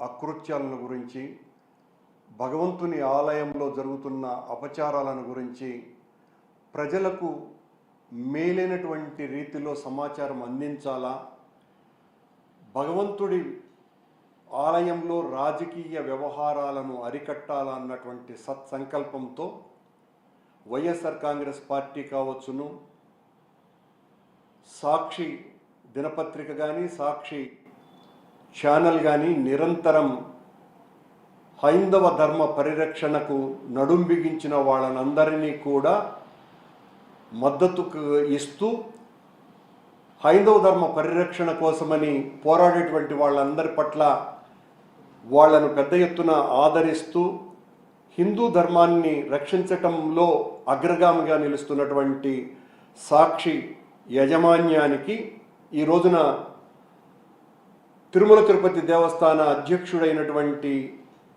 అకృత్యాలను గురించి భగవంతుని ఆలయంలో జరుగుతున్న అపచారాలను గురించి ప్రజలకు మేలైనటువంటి రీతిలో సమాచారం అందించాలా? భగవంతుడి ఆలయంలో రాజకీయ వ్యవహారాలను అరికట్టాలా అన్నటువంటి సత్సంకల్పంతో వైఎస్ఆర్ కాంగ్రెస్ పార్టీ కావచ్చును. సాక్షి దినపత్రిక కానీ సాక్షి ఛానల్ కానీ నిరంతరం హైందవ ధర్మ పరిరక్షణకు నడుం బిగించిన వాళ్ళనందరినీ కూడా మద్దతు ఇస్తూ హైందవ ధర్మ పరిరక్షణ కోసమని పోరాడేటువంటి వాళ్ళందరి పట్ల వాళ్ళను పెద్ద ఎత్తున ఆదరిస్తూ హిందూ ధర్మాన్ని రక్షించటంలో అగ్రగామిగా నిలుస్తున్నటువంటి సాక్షి యజమాన్యానికి ఈ రోజున తిరుమల తిరుపతి దేవస్థాన అధ్యక్షుడైనటువంటి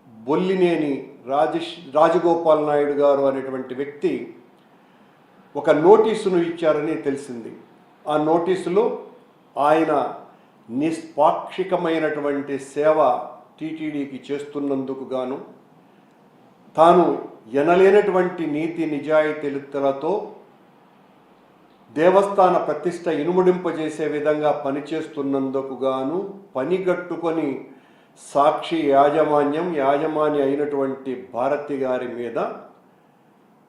బొల్లినేని రాజేష్ రాజగోపాల్ నాయుడు గారు అనేటువంటి వ్యక్తి ఒక నోటీసును ఇచ్చారని తెలిసింది. ఆ నోటీసులో ఆయన నిష్పాక్షికమైనటువంటి సేవ టీటీడీకి చేస్తున్నందుకు గాను తాను ఎనలేనటువంటి నీతి నిజాయితీలతో దేవస్థాన ప్రతిష్ట ఇనుముడింపజేసే విధంగా పనిచేస్తున్నందుకు గాను పనిగట్టుకొని సాక్షి యాజమాన్యం యాజమాని అయినటువంటి భారతి గారి మీద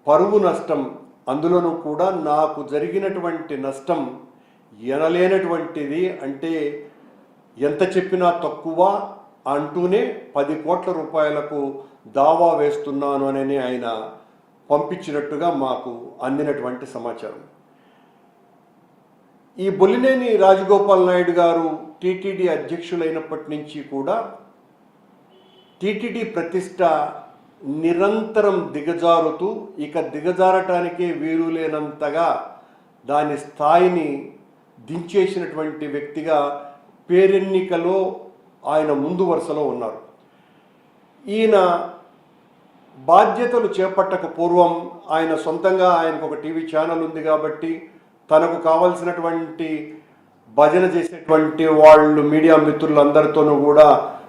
పరువు నష్టం అందులోనూ కూడా నాకు జరిగినటువంటి నష్టం ఎనలేనటువంటిది అంటే ఎంత చెప్పినా తక్కువ అంటూనే పది కోట్ల రూపాయలకు దావా వేస్తున్నాను అని ఆయన పంపించినట్టుగా మాకు అందినటువంటి సమాచారం. ఈ బొల్లినేని రాజగోపాల్ నాయుడు గారు టీటీడీ అధ్యక్షులైనప్పటి నుంచి కూడా టీటీడీ ప్రతిష్ట నిరంతరం దిగజారుతూ ఇక దిగజారటానికే వీలు లేనంతగా దాని స్థాయిని దించేసినటువంటి వ్యక్తిగా పేరెన్నికలో ఆయన ముందు వరుసలో ఉన్నారు. ఈయన బాధ్యతలు చేపట్టక పూర్వం ఆయన సొంతంగా ఆయనకు ఒక టీవీ ఛానల్ ఉంది కాబట్టి తనకు కావలసినటువంటి భజన చేసేటువంటి వాళ్ళు మీడియా మిత్రులందరితోనూ కూడా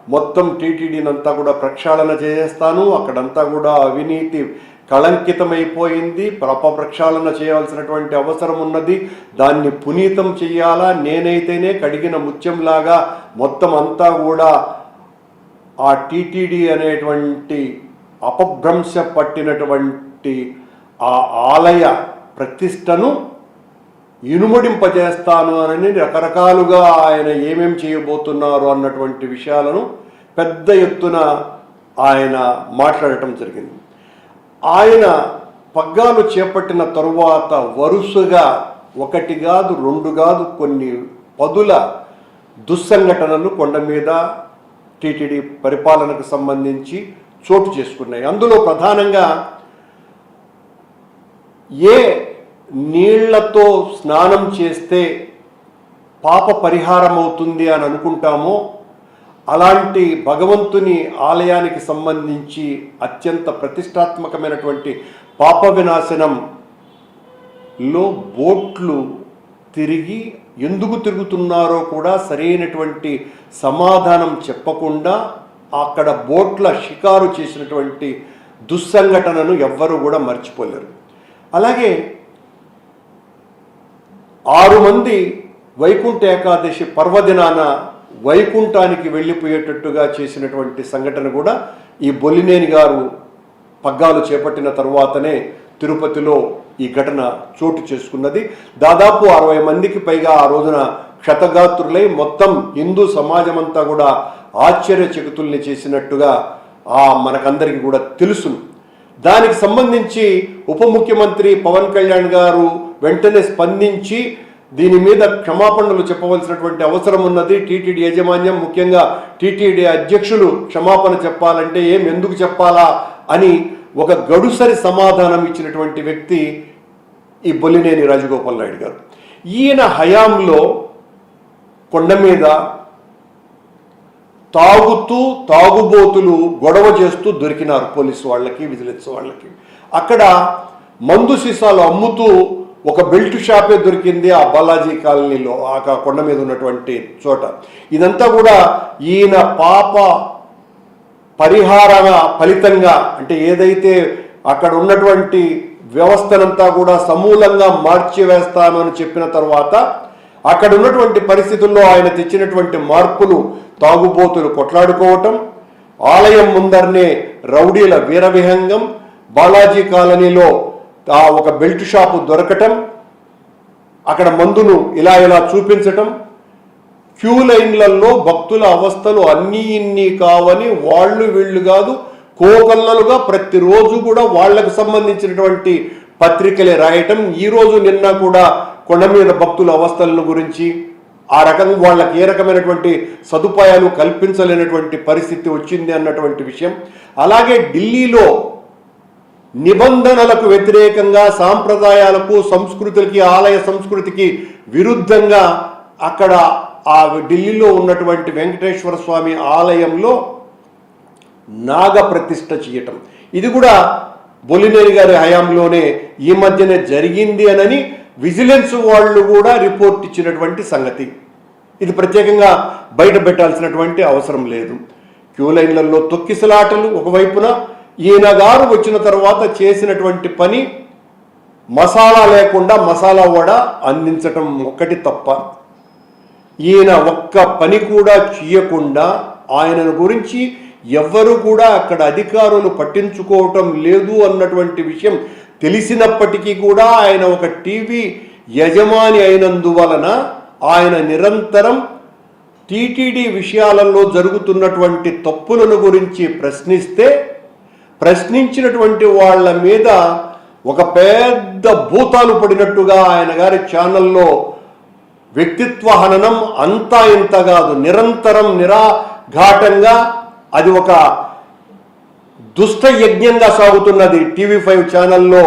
మొత్తం టీటీడీని అంతా కూడా ప్రక్షాళన చేసేస్తాను. అక్కడంతా కూడా అవినీతి కళంకితమైపోయింది. ప్రప ప్రక్షాళన చేయాల్సినటువంటి అవసరం ఉన్నది. దాన్ని పునీతం చేయాలా నేనైతేనే కడిగిన ముత్యంలాగా మొత్తం అంతా కూడా ఆ టీటీడీ అనేటువంటి అపభ్రంశ పట్టినటువంటి ఆ ఆలయ ప్రతిష్టను ఇనుమడింపజేస్తాను అని రకరకాలుగా ఆయన ఏమేం చేయబోతున్నారు అన్నటువంటి విషయాలను పెద్ద ఎత్తున ఆయన మాట్లాడటం జరిగింది. ఆయన పగ్గాలు చేపట్టిన తరువాత వరుసగా ఒకటి కాదు రెండు కాదు కొన్ని పదుల దుస్సంఘటనలు కొండ మీద టీటీడీ పరిపాలనకు సంబంధించి చోటు చేసుకున్నాయి. అందులో ప్రధానంగా ఏ నీళ్ళతో స్నానం చేస్తే పాప పరిహారం అవుతుంది అని అనుకుంటామో అలాంటి భగవంతుని ఆలయానికి సంబంధించి అత్యంత ప్రతిష్టాత్మకమైనటువంటి పాప వినాశనంలో బోట్లు తిరిగి ఎందుకు తిరుగుతున్నారో కూడా సరైనటువంటి సమాధానం చెప్పకుండా అక్కడ బోట్ల షికారు చేసినటువంటి దుస్సంఘటనను ఎవ్వరూ కూడా మర్చిపోలేరు. అలాగే ఆరు మంది వైకుంఠ ఏకాదశి పర్వదినాన వైకుంఠానికి వెళ్ళిపోయేటట్టుగా చేసినటువంటి సంఘటన కూడా ఈ బొల్లినేని గారు పగ్గాలు చేపట్టిన తరువాతనే తిరుపతిలో ఈ ఘటన చోటు చేసుకున్నది. దాదాపు అరవై మందికి పైగా ఆ రోజున క్షతగాత్రులై మొత్తం హిందూ సమాజం అంతా కూడా ఆశ్చర్యచకుతుల్ని చేసినట్టుగా ఆ మనకందరికీ కూడా తెలుసును. దానికి సంబంధించి ఉప ముఖ్యమంత్రి పవన్ కళ్యాణ్ గారు వెంటనే స్పందించి దీని మీద క్షమాపణలు చెప్పవలసినటువంటి అవసరం ఉన్నది. టీటీడీ యాజమాన్యం ముఖ్యంగా టీటీడీ అధ్యక్షులు క్షమాపణ చెప్పాలంటే ఏం ఎందుకు చెప్పాలా అని ఒక గడుసరి సమాధానం ఇచ్చినటువంటి వ్యక్తి ఈ బొల్లినేని రాజగోపాల్ నాయుడు గారు. ఈయన హయాంలో కొండ మీద తాగుతూ తాగుబోతులు గొడవ చేస్తూ దొరికినారు పోలీసు వాళ్ళకి విజిలెన్స్ వాళ్ళకి. అక్కడ మందు సీసాలు అమ్ముతూ ఒక బెల్ట్ షాపే దొరికింది ఆ బాలాజీ కాలనీలో ఆ కొండ మీద ఉన్నటువంటి చోట. ఇదంతా కూడా ఈయన పాప పరిహార ఫలితంగా అంటే ఏదైతే అక్కడ ఉన్నటువంటి వ్యవస్థనంతా కూడా సమూలంగా మార్చివేస్తాను చెప్పిన తర్వాత అక్కడ ఉన్నటువంటి పరిస్థితుల్లో ఆయన తెచ్చినటువంటి మార్పులు తాగుబోతులు కొట్లాడుకోవటం ఆలయం ముందరనే రౌడీల వీరవిహంగం బాలాజీ కాలనీలో ఆ ఒక బెల్ట్ షాపు దొరకటం అక్కడ మందును ఇలా ఇలా చూపించటం క్యూ లైన్లలో భక్తుల అవస్థలు అన్నీ ఇన్ని కావని వాళ్ళు వీళ్ళు కాదు కోకల్లలుగా ప్రతిరోజు కూడా వాళ్ళకు సంబంధించినటువంటి పత్రికలే రాయటం ఈ రోజు నిన్న కూడా కొండ మీద భక్తుల అవస్థలను గురించి ఆ రకంగా వాళ్ళకి ఏ రకమైనటువంటి సదుపాయాలు కల్పించలేనటువంటి పరిస్థితి వచ్చింది అన్నటువంటి విషయం. అలాగే ఢిల్లీలో నిబంధనలకు వ్యతిరేకంగా సాంప్రదాయాలకు సంస్కృతులకి ఆలయ సంస్కృతికి విరుద్ధంగా అక్కడ ఆ ఢిల్లీలో ఉన్నటువంటి వెంకటేశ్వర స్వామి ఆలయంలో నాగ ప్రతిష్ఠ చేయటం. ఇది కూడా బొలినేని గారి హయాంలోనే ఈ మధ్యనే జరిగింది అనని విజిలెన్స్ వాళ్ళు కూడా రిపోర్ట్ ఇచ్చినటువంటి సంగతి. ఇది ప్రత్యేకంగా బయట పెట్టాల్సినటువంటి అవసరం లేదు. క్యూ లైన్లలో తొక్కిసలాటలు ఒకవైపున ఈయన గారు వచ్చిన తర్వాత చేసినటువంటి పని మసాలా లేకుండా మసాలా వడ అందించటం ఒక్కటి తప్ప ఈయన ఒక్క పని కూడా చేయకుండా ఆయనను గురించి ఎవ్వరు కూడా అక్కడ అధికారులు పట్టించుకోవటం లేదు అన్నటువంటి విషయం తెలిసినప్పటికీ కూడా ఆయన ఒక టీవీ యజమాని అయినందువలన ఆయన నిరంతరం టీటీడీ విషయాలలో జరుగుతున్నటువంటి తప్పులను గురించి ప్రశ్నిస్తే ప్రశ్నించినటువంటి వాళ్ళ మీద ఒక పెద్ద భూతాలు పడినట్టుగా ఆయన గారి ఛానల్లో వ్యక్తిత్వ హననం అంతా ఇంత కాదు. నిరంతరం నిరాఘాటంగా అది ఒక దుష్ట యజ్ఞంగా సాగుతున్నది. టీవీ ఫైవ్ ఛానల్లో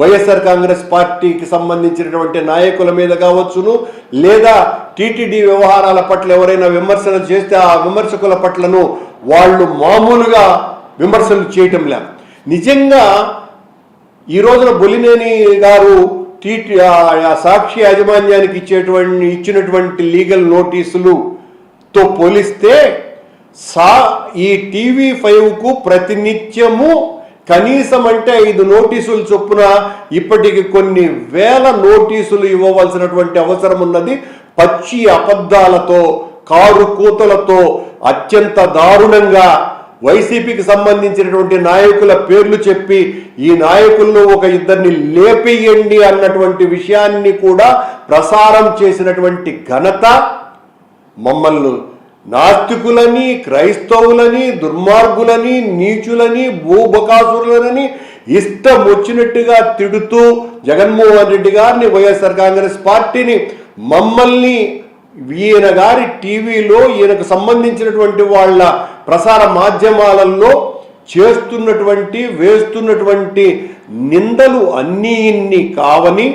వైఎస్ఆర్ కాంగ్రెస్ పార్టీకి సంబంధించినటువంటి నాయకుల మీద కావచ్చును లేదా టీటీడీ వ్యవహారాల పట్ల ఎవరైనా విమర్శలు చేస్తే ఆ విమర్శకుల పట్లను వాళ్ళు మామూలుగా విమర్శలు చేయటం లే. నిజంగా ఈ రోజున బొలినేని గారు టీటీ ఆ సాక్షి యాజమాన్యానికి ఇచ్చేటువంటి ఇచ్చినటువంటి లీగల్ నోటీసులుతో పోలిస్తే సా ఈ టీవీ ఫైవ్కు ప్రతినిత్యము కనీసం అంటే ఐదు నోటీసులు చొప్పున ఇప్పటికి కొన్ని వేల నోటీసులు ఇవ్వవలసినటువంటి అవసరం ఉన్నది. పచ్చి అబద్ధాలతో కారు కూతలతో అత్యంత దారుణంగా వైసీపీకి సంబంధించినటువంటి నాయకుల పేర్లు చెప్పి ఈ నాయకులను ఒక ఇద్దరిని లేపియండి అన్నటువంటి విషయాన్ని కూడా ప్రసారం చేసినటువంటి ఘనత మమ్మల్ని నాస్తికులని క్రైస్తవులని దుర్మార్గులని నీచులని భూబకాసురులని ఇష్టం వచ్చినట్టుగా తిడుతూ జగన్మోహన్ రెడ్డి గారిని వైఎస్ఆర్ కాంగ్రెస్ పార్టీని మమ్మల్ని ఈయన గారి టీవీలో ఈయనకు సంబంధించినటువంటి వాళ్ళ ప్రసార మాధ్యమాలలో చేస్తున్నటువంటి వేస్తున్నటువంటి నిందలు అన్నీ ఇన్ని కావని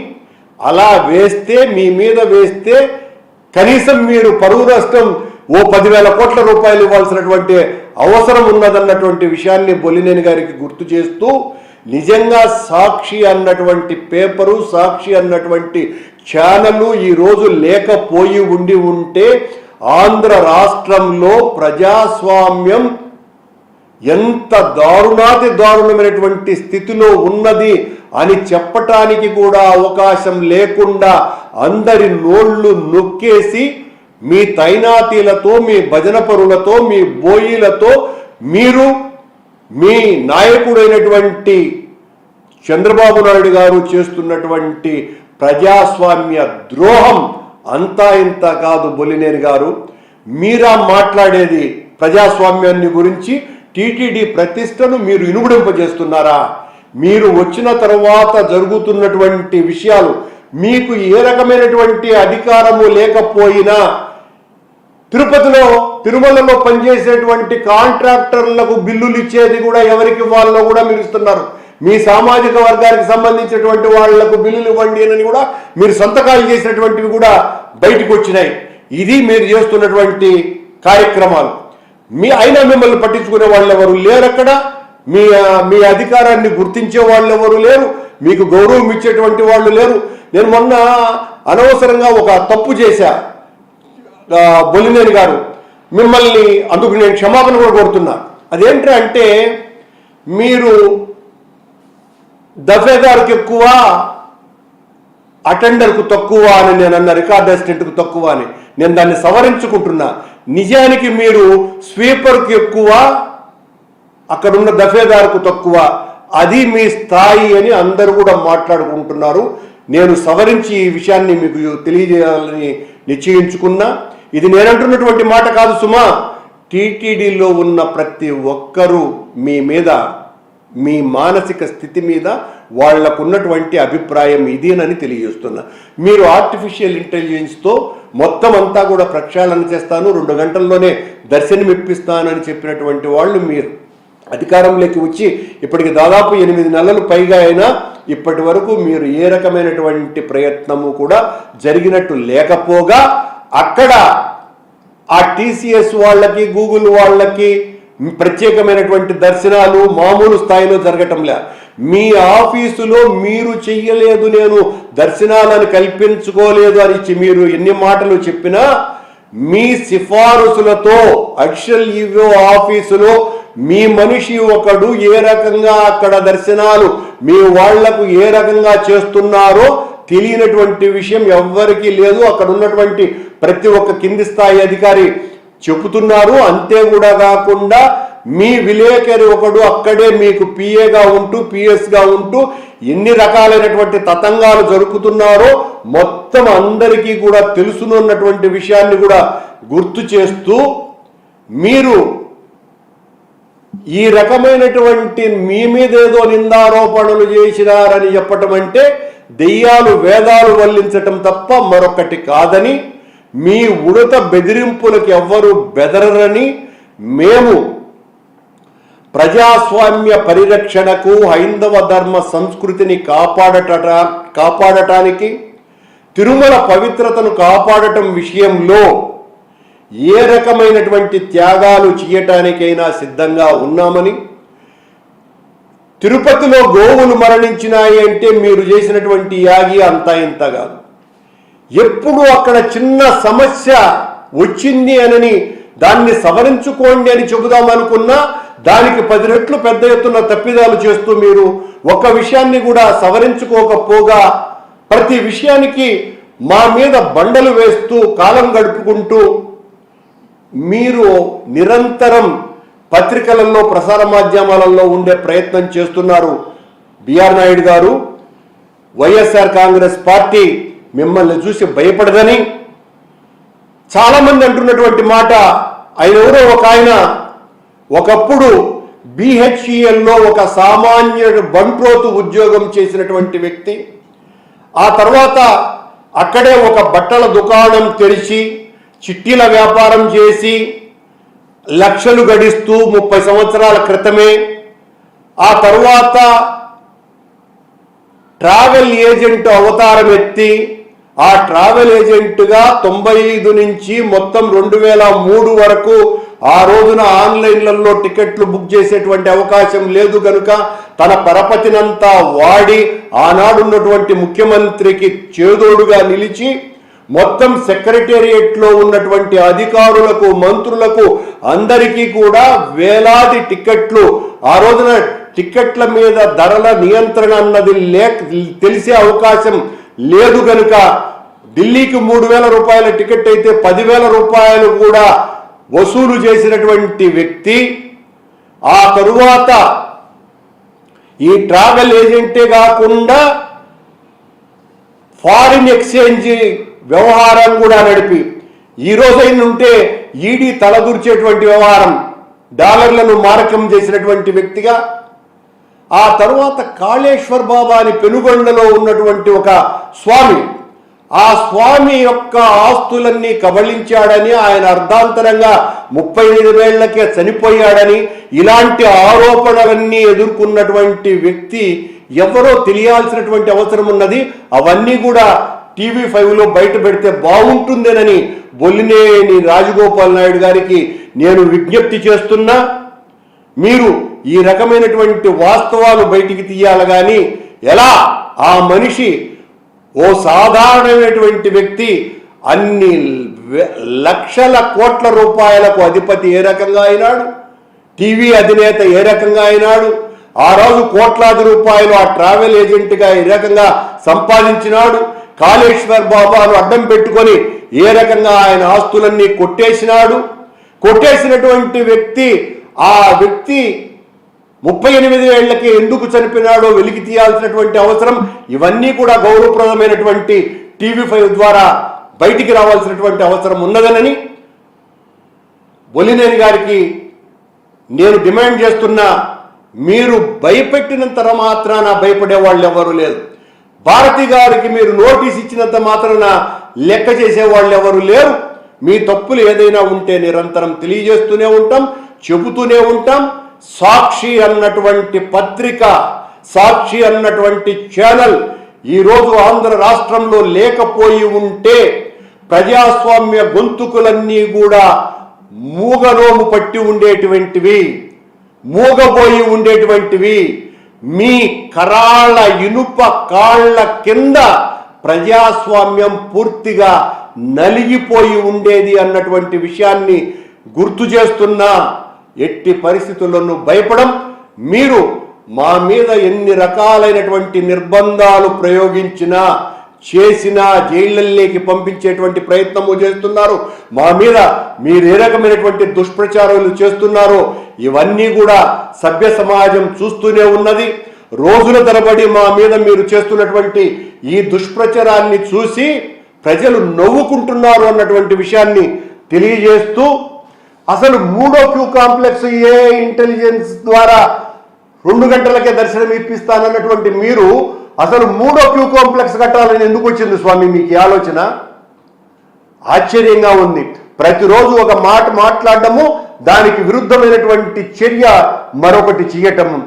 అలా వేస్తే మీ మీద వేస్తే కనీసం మీరు పరువు నష్టం ఓ పదివేల కోట్ల రూపాయలు ఇవ్వాల్సినటువంటి అవసరం ఉన్నదన్నటువంటి విషయాన్ని బొలినేని గారికి గుర్తు చేస్తూ నిజంగా సాక్షి అన్నటువంటి పేపరు సాక్షి అన్నటువంటి ఛానల్ ఈరోజు లేకపోయి ఉండి ఉంటే ఆంధ్ర రాష్ట్రంలో ప్రజాస్వామ్యం ఎంత దారుణాతి దారుణమైనటువంటి స్థితిలో ఉన్నది అని చెప్పటానికి కూడా అవకాశం లేకుండా అందరి నోళ్ళు నొక్కేసి మీ తైనాతీలతో మీ భజన పరులతో మీ బోయిలతో మీరు మీ నాయకుడైనటువంటి చంద్రబాబు నాయుడు గారు చేస్తున్నటువంటి ప్రజాస్వామ్య ద్రోహం అంతా ఇంత కాదు బొలినేని గారు. మీరా మాట్లాడేది ప్రజాస్వామ్యాన్ని గురించి టీటీడీ ప్రతిష్టను మీరు ఇనుగుడింపజేస్తున్నారా? మీరు వచ్చిన తర్వాత జరుగుతున్నటువంటి విషయాలు మీకు ఏ రకమైనటువంటి అధికారము లేకపోయినా తిరుపతిలో తిరుమలలో పనిచేసేటువంటి కాంట్రాక్టర్లకు బిల్లులు ఇచ్చేది కూడా ఎవరికి వాళ్ళలో కూడా మీరు ఇస్తున్నారు. మీ సామాజిక వర్గానికి సంబంధించినటువంటి వాళ్ళకు బిల్లులు ఇవ్వండి అని కూడా మీరు సంతకాలు చేసినటువంటివి కూడా బయటకు వచ్చినాయి. ఇది మీరు చేస్తున్నటువంటి కార్యక్రమాలు. మీ అయినా మిమ్మల్ని పట్టించుకునే వాళ్ళు ఎవరు లేరు అక్కడ. మీ మీ అధికారాన్ని గుర్తించే వాళ్ళు ఎవరు లేరు. మీకు గౌరవం ఇచ్చేటువంటి వాళ్ళు లేరు. నేను మొన్న అనవసరంగా ఒక తప్పు చేశా బొలినేని గారు. మిమ్మల్ని అందుకు నేను క్షమాపణ కూడా కోరుతున్నా. అదేంటి అంటే మీరు దఫేదార్కి ఎక్కువ అటెండర్కు తక్కువ అని నేను అన్న రికార్డ్ అసిస్టెంట్కు తక్కువ అని నేను దాన్ని సవరించుకుంటున్నా. నిజానికి మీరు స్వీపర్కి ఎక్కువ అక్కడున్న దఫేదారుకు తక్కువ. అది మీ స్థాయి అని అందరూ కూడా మాట్లాడుకుంటున్నారు. నేను సవరించి ఈ విషయాన్ని మీకు తెలియజేయాలని నిశ్చయించుకున్నా. ఇది నేనంటున్నటువంటి మాట కాదు సుమా. టీటీడీలో ఉన్న ప్రతి ఒక్కరూ మీ మీద మీ మానసిక స్థితి మీద వాళ్ళకున్నటువంటి అభిప్రాయం ఇదేనని తెలియజేస్తున్నా. మీరు ఆర్టిఫిషియల్ ఇంటెలిజెన్స్తో మొత్తం అంతా కూడా ప్రక్షాళన చేస్తాను రెండు గంటల్లోనే దర్శనమిప్పిస్తానని చెప్పినటువంటి వాళ్ళు మీరు. అధికారంలోకి వచ్చి ఇప్పటికి దాదాపు ఎనిమిది నెలలు పైగా అయినా ఇప్పటి వరకు మీరు ఏ రకమైనటువంటి ప్రయత్నము కూడా జరిగినట్టు లేకపోగా అక్కడ ఆ టీసీఎస్ వాళ్ళకి గూగుల్ వాళ్ళకి ప్రత్యేకమైనటువంటి దర్శనాలు మామూలు స్థాయిలో జరగటంలే. మీ ఆఫీసులో మీరు చెయ్యలేదు నేను దర్శనాలను కల్పించుకోలేదు అని మీరు ఎన్ని మాటలు చెప్పినా మీ సిఫారసులతో అక్షల్ ఈవో ఆఫీసులో మీ మనిషి ఒకడు ఏ రకంగా అక్కడ దర్శనాలు మీ వాళ్ళకు ఏ రకంగా చేస్తున్నారో తెలియనటువంటి విషయం ఎవ్వరికీ లేదు. అక్కడ ఉన్నటువంటి ప్రతి ఒక్క కింది స్థాయి అధికారి చెబుతున్నారు. అంతే కూడా కాకుండా మీ విలేకరి ఒకడు అక్కడే మీకు పిఏగా ఉంటూ పిఎస్గా ఉంటూ ఎన్ని రకాలైనటువంటి తతంగాలు జరుపుతున్నారో మొత్తం అందరికీ కూడా తెలుసునున్నటువంటి విషయాన్ని కూడా గుర్తు చేస్తూ మీరు ఈ రకమైనటువంటి మీ మీద ఏదో నిందారోపణలు చేసినారని చెప్పటం అంటే దెయ్యాలు వేదాలు వల్లించటం తప్ప మరొకటి కాదని మీ ఉడత బెదిరింపులకు ఎవ్వరు బెదరరని మేము ప్రజాస్వామ్య పరిరక్షణకు హైందవ ధర్మ సంస్కృతిని కాపాడట కాపాడటానికి తిరుమల పవిత్రతను కాపాడటం విషయంలో ఏ రకమైనటువంటి త్యాగాలు చేయటానికైనా సిద్ధంగా ఉన్నామని తిరుపతిలో గోవులు మరణించినాయి అంటే మీరు చేసినటువంటి యాగి అంతా ఇంత కాదు. ఎప్పుడు అక్కడ చిన్న సమస్య వచ్చింది అనని దాన్ని సవరించుకోండి అని చెబుదాం అనుకున్నా దానికి పది రెట్లు పెద్ద ఎత్తున తప్పిదాలు చేస్తూ మీరు ఒక విషయాన్ని కూడా సవరించుకోకపోగా ప్రతి విషయానికి మా మీద బండలు వేస్తూ కాలం గడుపుకుంటూ మీరు నిరంతరం పత్రికలలో ప్రసార మాధ్యమాలలో ఉండే ప్రయత్నం చేస్తున్నారు. బిఆర్ నాయుడు గారు వైఎస్ఆర్ కాంగ్రెస్ పార్టీ మిమ్మల్ని చూసి భయపడదని చాలామంది అంటున్నటువంటి మాట. ఆయన ఎవరో ఒక ఆయన. ఒకప్పుడు బిహెచ్ఈఎల్లో ఒక సామాన్య బంట్రోతు ఉద్యోగం చేసినటువంటి వ్యక్తి. ఆ తర్వాత అక్కడే ఒక బట్టల దుకాణం తెరిచి చిట్టీల వ్యాపారం చేసి లక్షలు గడిస్తూ ముప్పై సంవత్సరాల క్రితమే ఆ తరువాత ట్రావెల్ ఏజెంట్ అవతారం ఎత్తి ఆ ట్రావెల్ ఏజెంట్గా తొంభై ఐదు నుంచి మొత్తం రెండు వేల మూడు వరకు ఆ రోజున ఆన్లైన్లలో టికెట్లు బుక్ చేసేటువంటి అవకాశం లేదు గనుక తన పరపతినంతా వాడి ఆనాడున్నటువంటి ముఖ్యమంత్రికి చేదోడుగా నిలిచి మొత్తం సెక్రటేరియట్లో ఉన్నటువంటి అధికారులకు మంత్రులకు అందరికీ కూడా వేలాది టికెట్లు ఆ రోజున టికెట్ల మీద ధరల నియంత్రణ అన్నది లేక తెలిసే అవకాశం లేదు గనుక ఢిల్లీకి మూడు వేల రూపాయల టికెట్ అయితే పదివేల రూపాయలు కూడా వసూలు చేసినటువంటి వ్యక్తి ఆ తరువాత ఈ ట్రావెల్ ఏజెంటే కాకుండా ఫారిన్ ఎక్స్చేంజ్ వ్యవహారం కూడా నడిపి ఈ రోజైన ఉంటే ఈడీ తలదూర్చేటువంటి వ్యవహారం డాలర్లను మారకం చేసినటువంటి వ్యక్తిగా ఆ తరువాత కాళేశ్వర్ బాబా అని పెనుగొండలో ఉన్నటువంటి ఒక స్వామి. ఆ స్వామి యొక్క ఆస్తులన్నీ కబళించాడని ఆయన అర్ధాంతరంగా ముప్పై ఐదు వేళ్ళకే చనిపోయాడని ఇలాంటి ఆరోపణలన్నీ ఎదుర్కొన్నటువంటి వ్యక్తి ఎవరో తెలియాల్సినటువంటి అవసరం ఉన్నది. అవన్నీ కూడా టీవీ ఫైవ్లో బయట పెడితే బాగుంటుందేనని బొల్లినేని రాజగోపాల్ నాయుడు గారికి నేను విజ్ఞప్తి చేస్తున్నా. మీరు ఈ రకమైనటువంటి వాస్తవాలు బయటికి తీయాలి కానీ ఎలా? ఆ మనిషి ఓ సాధారణమైనటువంటి వ్యక్తి అన్ని లక్షల కోట్ల రూపాయలకు అధిపతి ఏ రకంగా అయినాడు? టీవీ అధినేత ఏ రకంగా అయినాడు? ఆ రోజు కోట్లాది రూపాయలు ఆ ట్రావెల్ ఏజెంట్గా ఏ రకంగా సంపాదించినాడు? కాళేశ్వర్ బాబాను అడ్డం పెట్టుకొని ఏ రకంగా ఆయన ఆస్తులన్నీ కొట్టేసినాడు? కొట్టేసినటువంటి వ్యక్తి ఆ వ్యక్తి ముప్పై ఎనిమిది ఏళ్ళకి ఎందుకు చనిపోయినాడో వెలికి తీయాల్సినటువంటి అవసరం ఇవన్నీ కూడా గౌరవప్రదమైనటువంటి టీవీ ఫైవ్ ద్వారా బయటికి రావాల్సినటువంటి అవసరం ఉన్నదనని బొలినేని గారికి నేను డిమాండ్ చేస్తున్నా మీరు భయపెట్టినంత మాత్రాన భయపడే వాళ్ళు ఎవరు లేరు. భారతి గారికి మీరు నోటీస్ ఇచ్చినంత మాత్రాన లెక్క చేసే వాళ్ళు ఎవరు లేరు. మీ తప్పులు ఏదైనా ఉంటే నిరంతరం తెలియజేస్తూనే ఉంటాం చెబుతూనే ఉంటాం. సాక్షి అన్నటువంటి పత్రిక సాక్షి అన్నటువంటి ఛానల్ ఈరోజు ఆంధ్ర రాష్ట్రంలో లేకపోయి ఉంటే ప్రజాస్వామ్య గొంతుకులన్నీ కూడా మూగనోము పట్టి ఉండేటువంటివి మూగబోయి ఉండేటువంటివి. మీ కరాళ్ళ ఇనుప కాళ్ళ కింద ప్రజాస్వామ్యం పూర్తిగా నలిగిపోయి ఉండేది అన్నటువంటి విషయాన్ని గుర్తు చేస్తున్నా. ఎట్టి పరిస్థితుల్లోనూ భయపడం మీరు మా మీద ఎన్ని రకాలైనటువంటి నిర్బంధాలు ప్రయోగించినా చేసినా జైళ్ళల్లోకి పంపించేటువంటి ప్రయత్నము చేస్తున్నారు. మా మీద మీరు ఏ రకమైనటువంటి దుష్ప్రచారాలు చేస్తున్నారో ఇవన్నీ కూడా సభ్య సమాజం చూస్తూనే ఉన్నది. రోజుల తరబడి మా మీద మీరు చేస్తున్నటువంటి ఈ దుష్ప్రచారాన్ని చూసి ప్రజలు నవ్వుకుంటున్నారు అన్నటువంటి విషయాన్ని తెలియజేస్తూ అసలు మూడో క్యూ కాంప్లెక్స్ ఏ ఇంటెలిజెన్స్ ద్వారా రెండు గంటలకే దర్శనం ఇప్పిస్తానన్నటువంటి మీరు అసలు మూడో క్యూ కాంప్లెక్స్ కట్టాలని ఎందుకు వచ్చింది స్వామి? మీకు ఆలోచన? ఆశ్చర్యంగా ఉంది. ప్రతిరోజు ఒక మాట మాట్లాడటము దానికి విరుద్ధమైనటువంటి చర్య మరొకటి చేయటము.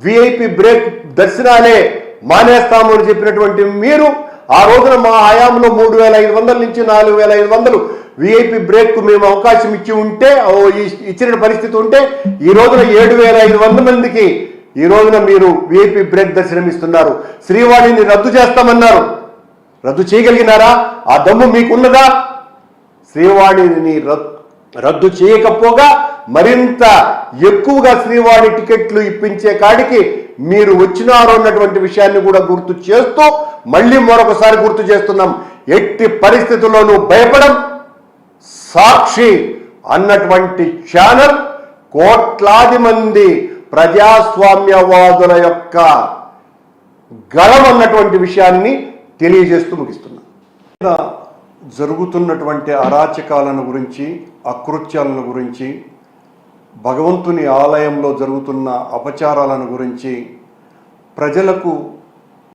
విఐపి బ్రేక్ దర్శనాలే మానేస్తాము అని చెప్పినటువంటి మీరు ఆ రోజున మా హయాంలో మూడు వేల ఐదు వందల నుంచి నాలుగు వేల ఐదు వందలు విఐపి బ్రేక్ మేము అవకాశం ఇచ్చి ఉంటే ఓ ఇచ్చిన పరిస్థితి ఉంటే ఈ రోజున ఏడు వేల ఐదు వందల మందికి ఈ రోజున మీరు విఐపి బ్రేక్ దర్శనం ఇస్తున్నారు శ్రీవాణిని రద్దు చేస్తామన్నారు. రద్దు చేయగలిగినారా? ఆ దమ్ము మీకున్నదా? శ్రీవాణిని రద్దు చేయకపోగా మరింత ఎక్కువగా శ్రీవాణి టికెట్లు ఇప్పించే కాడికి మీరు వచ్చినారు అన్నటువంటి విషయాన్ని కూడా గుర్తు చేస్తూ మళ్ళీ మరొకసారి గుర్తు చేస్తున్నాం. ఎట్టి పరిస్థితుల్లోనూ భయపడం సాక్షి అన్నటువంటి ఛానల్ కోట్లాది మంది ప్రజాస్వామ్యవాదుల యొక్క గళం అన్నటువంటి విషయాన్ని తెలియజేస్తూ ముగిస్తున్నా జరుగుతున్నటువంటి అరాచకాలను గురించి అకృత్యాలను గురించి భగవంతుని ఆలయంలో జరుగుతున్న అపచారాలను గురించి ప్రజలకు